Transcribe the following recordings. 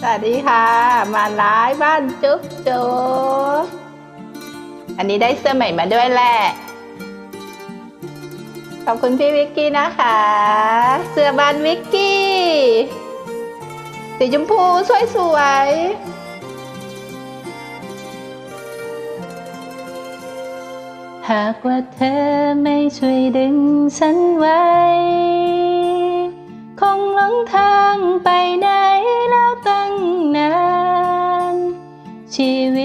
สวัสดีค่ะ มาร้ายบ้านจุ๊บจุ๊บอันนี้ได้เสื้อใหม่มาด้วยแหละ ขอบคุณพี่วิกกี้นะคะ เสื้อบ้านวิกกี้ สีชมพูสวยสวยๆหากว่าเธอไม่ช่วยดึงฉันไว้ คงหลงทางไป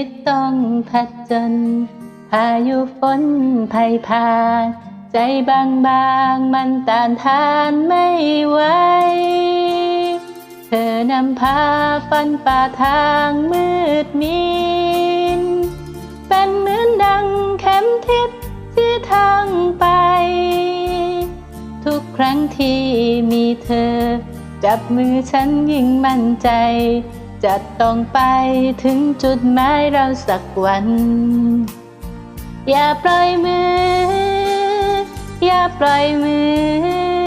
ตต้องพัดจน พายุฝนภัยพานใจบางบางมันต้านทานไม่ไหว เธอนำพาฟันป่าทางมืดมิน เป็นเหมือนดังเข็มทิศที่ทางไป ทุกครั้งที่มีเธอ จับมือฉันยิ่งมั่นใจ จะต้องไปถึงจุดหมายเราสักวัน อย่าปล่อยมือ อย่าปล่อยมือ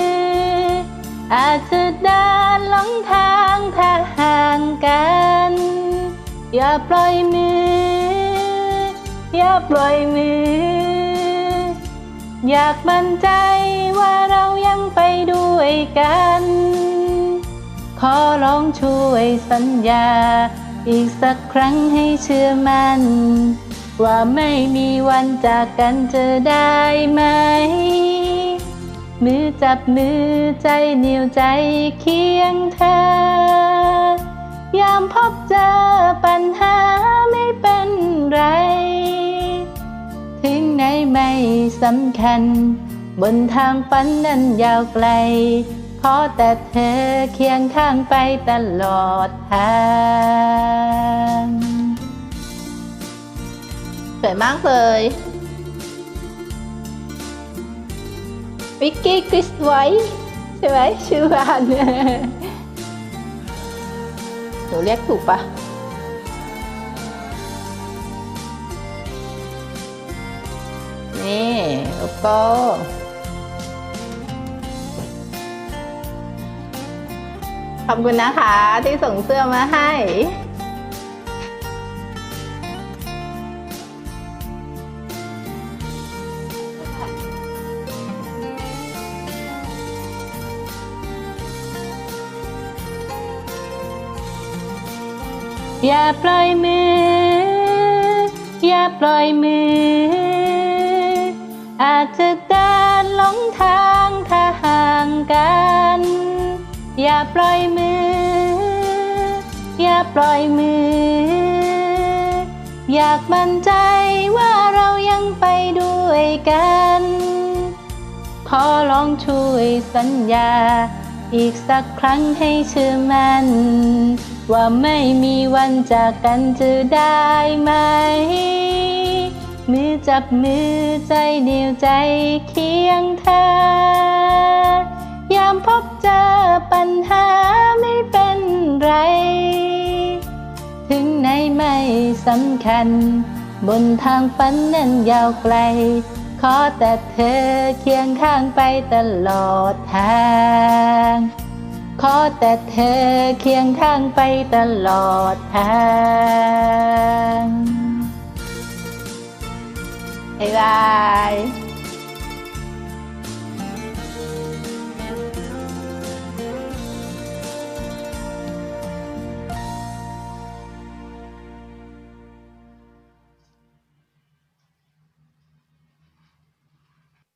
อาจจะเดินหลงทางถ้าห่างกัน อย่าปล่อยมือ อย่าปล่อยมือ อยากมั่นใจว่าเรายังไปด้วยกัน ขอร้องช่วยสัญญา อีกสักครั้งให้เชื่อมัน่น ว่าไม่มีวันจากกันจะได้ไหม มือจับมือใจเหนียวใจเคียงเธอ ยามพบเจอปัญหาไม่เป็นไร ถึงไหนไม่สำคัญ บนทางฝันนั้นยาวไกล ขอแต่เธอเคียงข้างไปตลอดทางสวยมากเลยวิกกี้คริสไว้ใช่ไหมชื่อบ้านหนูเรียกถูกปะนี่โลโก้ ขอบคุณนะคะที่ส่งเสื้อมาให้ อย่าปล่อยมือ อย่าปล่อยมือ อาจจะเดิ อย่าปล่อยมือ อย่าปล่อยมือ อยากมั่นใจว่าเรายังไปด้วยกัน ขอลองช่วยสัญญา อีกสักครั้งให้เชื่อมัน่น ว่าไม่มีวันจากกันจะได้ไหม มือจับมือใจเดียวใจเคียงเธอ ยามพบเจอปัญหาไม่เป็นไร ถึงไหนไม่สำคัญ บนทางฝันนั้นยาวไกล ขอแต่เธอเคียงข้างไปตลอดทาง ขอแต่เธอเคียงข้างไปตลอดทางบ๊ายบาย